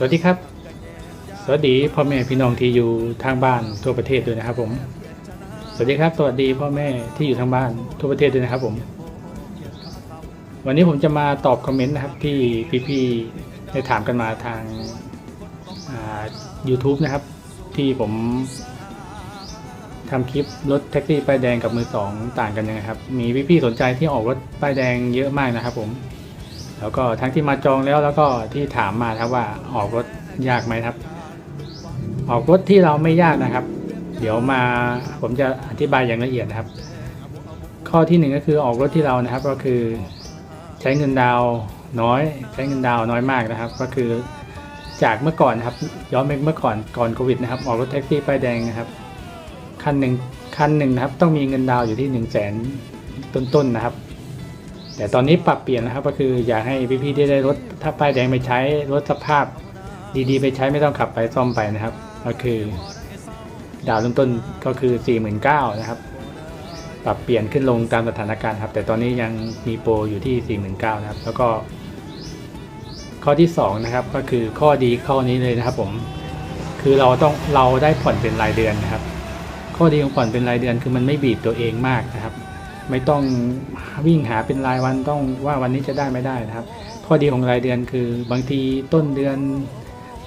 สวัสดีครับ สวัสดีพ่อแม่พี่น้องที่อยู่ทางบ้านทั่วประเทศด้วยนะครับผม สวัสดีครับ สวัสดีพ่อแม่ที่อยู่ทางบ้านทั่วประเทศด้วยนะครับผม วันนี้ผมจะมาตอบคอมเมนต์นะครับที่พี่ๆได้ถามกันมาทางอ่า YouTube นะครับ ที่ผมทำคลิปรถแท็กซี่ป้ายแดงกับมือสองต่างกันยังไงครับ มีพี่ๆสนใจที่ออกรถป้ายแดงเยอะมากนะครับผม แล้วก็ทั้งที่มาจองแล้วแล้วก็ที่ถามมาครับว่าออกรถยากไหมครับ ออกรถที่เราไม่ยากนะครับ เดี๋ยวมาผมจะอธิบายอย่างละเอียดนะครับ ข้อที่หนึ่งก็คือออกรถที่เรานะครับ ก็คือใช้เงินดาวน้อย ใช้เงินดาวน้อยมากนะครับ ก็คือจากเมื่อก่อนนะครับ ย้อนไปเมื่อก่อนก่อนโควิดนะครับ ออกรถแท็กซี่ป้ายแดงนะครับคันหนึ่งคันหนึ่งนะครับ ต้องมีเงินดาวอยู่ที่หนึ่งแสนต้นๆนะครับ แต่ตอนนี้ปรับเปลี่ยนนะครับก็คืออยากให้พี่ๆที่ได้รถถ้าป้ายแดงไปใช้รถสภาพดีๆ ไปใช้ไม่ต้องขับไปซ่อมไปนะครับ ก็คือดาวเริ่มต้นก็คือ 49,000นะครับ ปรับเปลี่ยนขึ้นลงตามสถานการณ์ครับ แต่ตอนนี้ยังมีโปรอยู่ที่ 49,000นะครับ แล้วก็ ข้อที่2นะครับก็คือข้อดีข้อนี้เลยนะครับ ผมคือเราต้องเราได้ผ่อนเป็นรายเดือนนะครับ ข้อดีของผ่อนเป็นรายเดือนคือมันไม่บีบตัวเองมากนะครับ ไม่ต้องวิ่งหาเป็นรายวันต้องว่าวันนี้จะได้ไม่ได้นะครับ ข้อดีของรายเดือนคือบางทีต้นเดือน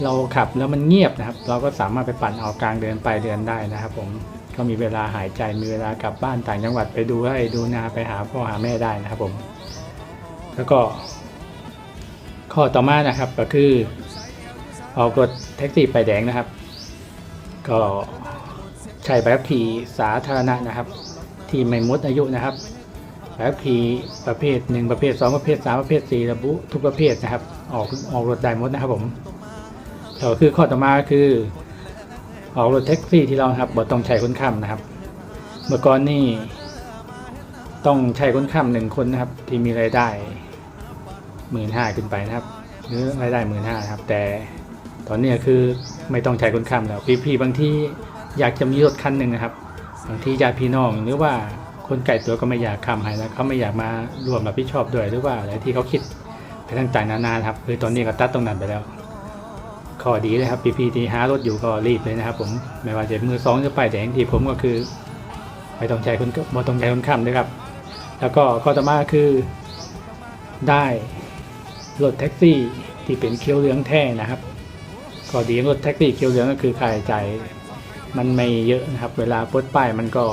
เราขับแล้วมันเงียบนะครับ เราก็สามารถไปปั่นเอากลางเดือนปลายเดือนได้นะครับผมก็มีเวลาหายใจมีเวลากลับบ้านต่างจังหวัดไปดูไร่ดูนาไปหาพ่อหาแม่ได้นะครับผม แล้วก็ ข้อต่อมานะครับก็คือออกรถแท็กซี่ไปแดงนะครับ ก็ใช้ใบขับขี่สาธารณะนะครับ ที่ไม่มดอายุนะครับแบบขี่ประเภทหนึ่งประเภทสองประเภทสามประเภทสี่ระบุทุกประเภทนะครับ ออกออกรถได้หมดนะครับผมแต่ก็คือข้อต่อมาคือ ออกรถแท็กซี่ที่เราครับบ่ต้องใช้คนข้ามนะครับ เมื่อก่อนนี่ต้องใช้คนข้ามหนึ่งคนนะครับ ที่มีรายได้หมื่นห้าขึ้นไปนะครับ หรือรายได้หมื่นห้าครับ แต่ตอนนี้คือไม่ต้องใช้คนข้ามแล้วพี่ๆบางที่อยากจะมีรถคันหนึ่งนะครับางทีญาติพี่น้องหรือว่าคนไก่ตัวก็ไม่อยากคำให้แล้วเขาไม่อยากมารวมรับผิดชอบด้วยหรือว่าอะไรที่เขาคิดไปต่างๆนานาครับคือตอนนี้ก็ตัดตรงนั้นไปแล้วข้อดีเลยครับพี่ๆที่หารถอยู่ก็รีบเลยนะครับ ผมไม่ว่าจะมือสองหรือป้ายแดงที่ผมก็คือไม่ต้องใช้คนไม่ต้องใช้คนข้ามด้วยครับ แล้วก็ข้อต่อมาคือได้รถแท็กซี่ที่เป็นเคียวเหลืองแท้นะครับข้อดีของรถแท็กซี่เคียวเหลืองก็คือค่าใช้จ่าย มันไม่เยอะนะครับ เวลาปดป้ายมันก็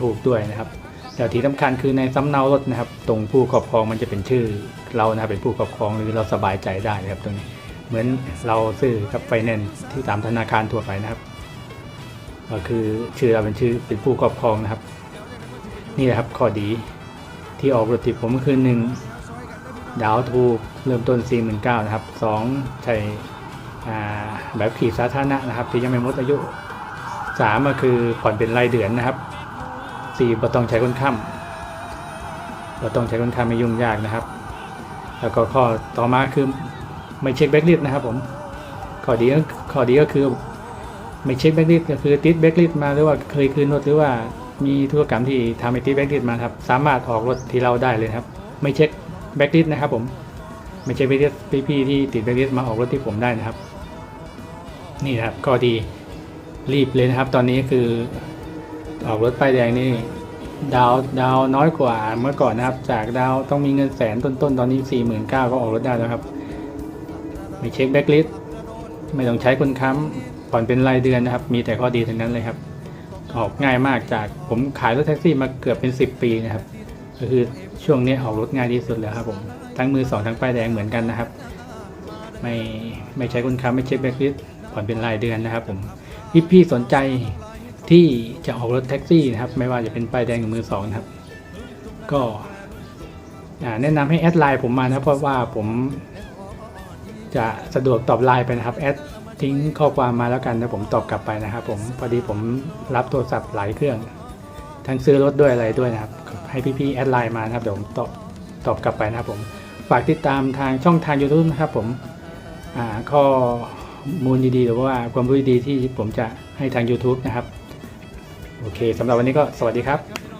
ถูกด้วยนะครับแต่ที่สำคัญคือในสำเนารถนะครับ ตรงผู้ครอบครองมันจะเป็นชื่อเรานะรเป็นผู้ครอบครองหรือเราสบายใจได้นะครับตรงนี้เหมือนเราซื้อกับไฟแนนซ์ที่ตามธนาคารทั่วไปนะครับ ก็คือชื่อเราเป็นชื่อเป็นผู้ครอบครองนะครับ นี่แหละครับข้อดีที่ออกรถติดผมคือหนึ่งดาวถูกเริ่มต้น 4 9 0 0 0นะครับสองใช้แบบขี่สาธารณะนะครับ ที่ยังไม่หมดอายุ สามก็คือผ่อนเป็นรายเดือนนะครับสี่บ่ต้องใช้คนค้ำบ่ต้องใช้คนค้ำไม่ยุ่งยากนะครับ แล้วก็ข้อต่อมาคือไม่เช็คแบ็กลิสนะครับผมข้อดีก็ข้อดีก็คือไม่เช็คแบ็กลิสก็คือติดแบ็กลิสมาหรือว่าเคยคืนรถหรือว่ามีธุรกรรมที่ทำให้ติดแบ็กลิสมาครับสามารถออกรถที่เราได้เลยครับ ไม่เช็คแบ็กลิสนะครับ ผมไม่ใช่แบ็กลิสพี่ๆที่ติดแบ็กลิสมาออกรถที่ผมได้นะครับ นี่นะครับข้อดี รีบเลยนะครับ ตอนนี้คือออกรถป้ายแดงนี่ดาวดาวน้อยกว่าเมื่อก่อนนะครับ จากดาวต้องมีเงินแสนต้นๆตอนนี้สี่หมื่นเก้าก็ออกรถได้แล้วครับไม่เช็คแบ็กลิสไม่ต้องใช้คนค้ำผ่อนเป็นรายเดือนนะครับ มีแต่ข้อดีทั้งนั้นเลยครับ ออกง่ายมากจากผมขายรถแท็กซี่มาเกือบเป็น 10 ปีนะครับ ก็คือช่วงนี้ออกรถง่ายที่สุดแล้วครับผมทั้งมือสองทั้งป้ายแดงเหมือนกันนะครับ ไม่ไม่ใช้คนค้ำไม่เช็คแบ็กลิสผ่อนเป็นรายเดือนนะครับผม พี่พี่ๆสนใจที่จะออกรถแท็กซี่นะครับ ไม่ว่าจะเป็นป้ายแดงหรือมือสองนะครับ ก็แนะนำให้แอดไลน์ผมมานะเพราะว่าผมจะสะดวกตอบไลน์ไปนะครับแอดทิ้งข้อความมาแล้วกันนะผมตอบกลับไปนะครับ ผมพอดีผมรับโทรศัพท์หลายเครื่อง ทั้งซื้อรถด้วยอะไรด้วยนะครับ ให้พี่ๆแอดไลน์มานะครับเดี๋ยวผมตอบตอบกลับไปนะครับผมฝากติดตามทางช่องทาง YouTube นะครับผมอ่าข้อ มูลดีๆหรือว่าความรู้ดีๆที่ผมจะให้ทาง YouTube นะครับ โอเคสำหรับวันนี้ก็สวัสดีครับ